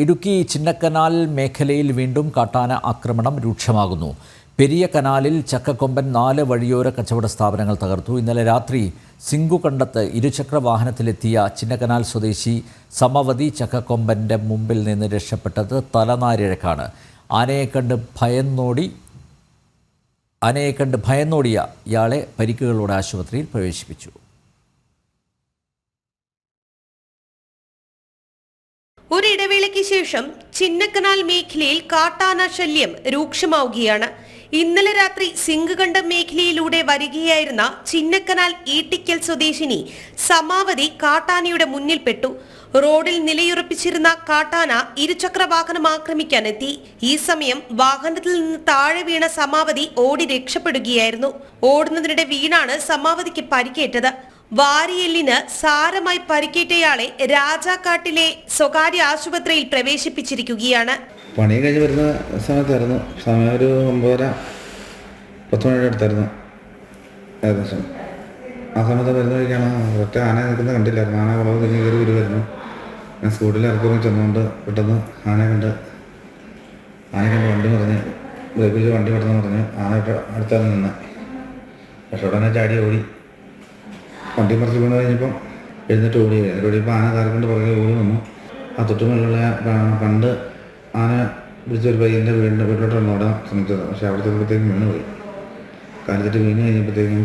ഇടുക്കി ചിന്നക്കനാൽ മേഖലയിൽ വീണ്ടും കാട്ടാന ആക്രമണം രൂക്ഷമാകുന്നു. പെരിയ കനാലിൽ ചക്കക്കൊമ്പൻ നാല് വഴിയോര കച്ചവട സ്ഥാപനങ്ങൾ തകർത്തു. ഇന്നലെ രാത്രി സിംഗുകണ്ടത്ത് ഇരുചക്ര വാഹനത്തിലെത്തിയ ചിന്നക്കനാൽ സ്വദേശി സമവതി ചക്കക്കൊമ്പന്റെ മുമ്പിൽ നിന്ന് രക്ഷപ്പെട്ടത് തലനാരിഴക്കാണ്. ആനയെ കണ്ട് ഭയന്നോടി ആനയെ കണ്ട് ഭയന്നോടിയ ഇയാളെ പരിക്കുകളോടെ ആശുപത്രിയിൽ പ്രവേശിപ്പിച്ചു. ഒരിടവേളയ്ക്ക് ശേഷം ചിന്നക്കനാൽ മേഖലയിൽ കാട്ടാന ശല്യം രൂക്ഷമാവുകയാണ്. ഇന്നലെ രാത്രി സിംഗുകണ്ഠം മേഖലയിലൂടെ വരികയായിരുന്ന ചിന്നക്കനാൽ ഈട്ടിക്കൽ സ്വദേശിനി സമാവതി കാട്ടാനയുടെ മുന്നിൽപ്പെട്ടു. റോഡിൽ നിലയുറപ്പിച്ചിരുന്ന കാട്ടാന ഇരുചക്ര വാഹനം ആക്രമിക്കാനെത്തി. ഈ സമയം വാഹനത്തിൽ നിന്ന് താഴെ വീണ സമാവതി ഓടി രക്ഷപ്പെടുകയായിരുന്നു. ഓടുന്നതിനിടെ വീണാണ് സമാവതിക്ക് പരിക്കേറ്റത്. വാരിയെല്ലിന് സാരമായി പരിക്കേറ്റയാളെ രാജാക്കാട്ടിലെ സ്വകാര്യ ആശുപത്രിയിൽ പ്രവേശിപ്പിച്ചിരിക്കുകയാണ്. പണി കഴിഞ്ഞ് വരുന്ന സമയത്തായിരുന്നു. സമയം ഒരു ഒമ്പതര പത്ത് മണിയുടെ അടുത്തായിരുന്നു. ഏകദേശം. ആ സമയത്ത് വരുന്ന വഴിക്കാണ് ഒറ്റ ആന നിൽക്കുന്നത് കണ്ടില്ലായിരുന്നു. ആന വളവ് തിരിഞ്ഞ് കയറി വരുമായിരുന്നു ഞാൻ സ്കൂട്ടിൽ ഇറക്കി ചെന്നുകൊണ്ട് പെട്ടെന്ന് ആന കണ്ട് ആന കണ്ട് വണ്ടി പറഞ്ഞ് ബ്രേക്കിൽ വണ്ടി പെട്ടെന്ന് പറഞ്ഞ് ആന അടുത്താണ് നിന്നെ. പക്ഷെ ഉടനെ ചാടി ഓടി. വണ്ടി മറിച്ച് വീണ് കഴിഞ്ഞപ്പം എഴുന്നേറ്റ് ഓടി. എഴുന്നേറ്റ് ഓടിയപ്പോൾ ആന കാർക്കൊണ്ട് പുറകെ ഓടി വന്നു. ആ തൊട്ടുമുള്ള പണ്ട് ആന പിടിച്ചൊരു പയ്യന്റെ വീടിന്റെ വീട്ടിലോട്ട് ഓടാൻ ശ്രമിച്ചത്. പക്ഷെ അവിടെ ചെന്നപ്പോഴത്തേക്കും വീണ് പോയി. കാലത്തിട്ട് വീണ് കഴിഞ്ഞപ്പോഴത്തേക്കും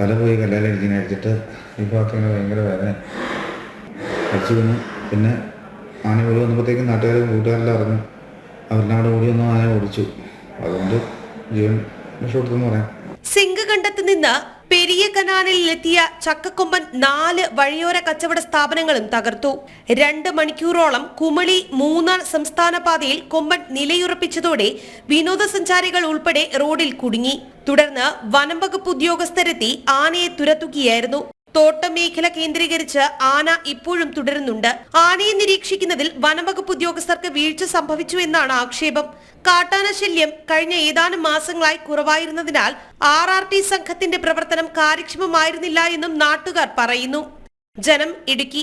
തല പോയി കല്ലാലെ ഇരിക്കുന്ന അടിച്ചിട്ട് ഈ ഭാഗത്ത് ഇങ്ങനെ ഭയങ്കര വേദന. അടിച്ചു വീണു. പിന്നെ ആന ഓടി വന്നപ്പോഴത്തേക്കും നാട്ടുകാരും കൂട്ടുകാരെല്ലാം അറിഞ്ഞു. അവരെല്ലാം അവിടെ ഓടി വന്നു ആന ഓടിച്ചു. അതുകൊണ്ട് ജീവൻ രക്ഷപ്പെടുത്തെന്ന് പറയാം. സിംഗകണ്ഠത്ത് നിന്ന് പെരിയ കനാലിലെത്തിയ ചക്കക്കൊമ്പൻ നാല് വഴിയോര കച്ചവട സ്ഥാപനങ്ങളും തകർത്തു. രണ്ട് മണിക്കൂറോളം കുമളി മൂന്നാർ സംസ്ഥാന പാതയിൽ കൊമ്പൻ നിലയുറപ്പിച്ചതോടെ വിനോദസഞ്ചാരികൾ ഉൾപ്പെടെ റോഡിൽ കുടുങ്ങി. തുടർന്ന് വനം വകുപ്പ് ഉദ്യോഗസ്ഥരെത്തി ആനയെ തുരത്തുകയായിരുന്നു. തോട്ടം മേഖല കേന്ദ്രീകരിച്ച് ആന ഇപ്പോഴും തുടരുന്നുണ്ട്. ആനയെ നിരീക്ഷിക്കുന്നതിൽ വനംവകുപ്പ് ഉദ്യോഗസ്ഥർക്ക് വീഴ്ച സംഭവിച്ചു എന്നാണ് ആക്ഷേപം. കാട്ടാന ശല്യം കഴിഞ്ഞ ഏതാനും മാസങ്ങളായി കുറവായിരുന്നതിനാൽ ആർ ആർ ടി സംഘത്തിന്റെ പ്രവർത്തനം കാര്യക്ഷമമായിരുന്നില്ല എന്നും നാട്ടുകാർ പറയുന്നു. ജനം ഇടുക്കി